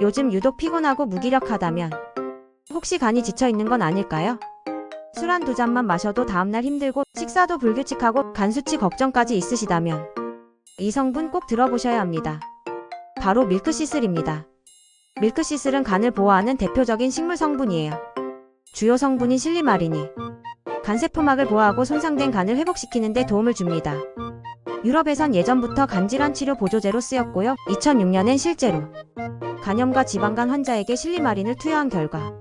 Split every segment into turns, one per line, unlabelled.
요즘 유독 피곤하고 무기력하다면 혹시 간이 지쳐 있는 건 아닐까요? 술 한 두 잔만 마셔도 다음날 힘들고 식사도 불규칙하고 간 수치 걱정까지 있으시다면 이 성분 꼭 들어보셔야 합니다. 바로 밀크시슬입니다. 밀크시슬은 간을 보호하는 대표적인 식물 성분이에요. 주요 성분인 실리마린이 간세포막을 보호하고 손상된 간을 회복시키는 데 도움을 줍니다. 유럽에선 예전부터 간질환 치료 보조제로 쓰였고요. 2006년엔 실제로 간염과 지방간 환자에게 실리마린을 투여한 결과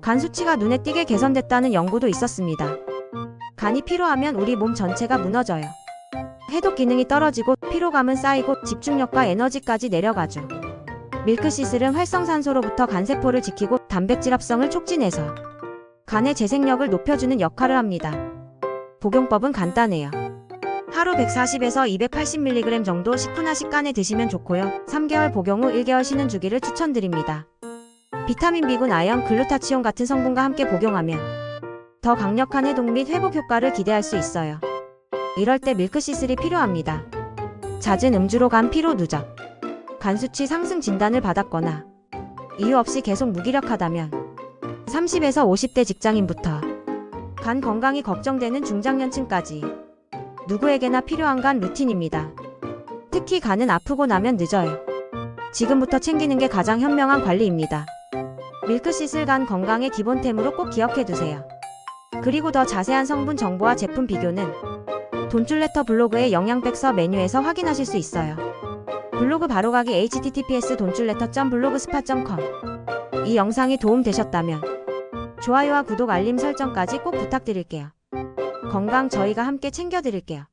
간 수치가 눈에 띄게 개선됐다는 연구도 있었습니다. 간이 피로하면 우리 몸 전체가 무너져요. 해독 기능이 떨어지고 피로감은 쌓이고 집중력과 에너지까지 내려가죠. 밀크시슬은 활성산소로부터 간세포를 지키고 단백질 합성을 촉진해서 간의 재생력을 높여주는 역할을 합니다. 복용법은 간단해요. 하루 140에서 280mg 정도 식후나 식간에 드시면 좋고요. 3개월 복용 후 1개월 쉬는 주기를 추천드립니다. 비타민 B군 아연, 글루타치온 같은 성분과 함께 복용하면 더 강력한 해독 및 회복 효과를 기대할 수 있어요. 이럴 때 밀크시슬이 필요합니다. 잦은 음주로 간 피로 누적, 간 수치 상승 진단을 받았거나 이유 없이 계속 무기력하다면 30에서 50대 직장인부터 간 건강이 걱정되는 중장년층까지 누구에게나 필요한 간 루틴입니다. 특히 간은 아프고 나면 늦어요. 지금부터 챙기는 게 가장 현명한 관리입니다. 밀크시슬 간 건강의 기본템으로 꼭 기억해 두세요. 그리고 더 자세한 성분 정보와 제품 비교는 돈줄레터 블로그의 영양백서 메뉴에서 확인하실 수 있어요. 블로그 바로가기 https 돈줄레터.블로그스팟.com 이 영상이 도움되셨다면 좋아요와 구독 알림 설정까지 꼭 부탁드릴게요. 건강 저희가 함께 챙겨드릴게요.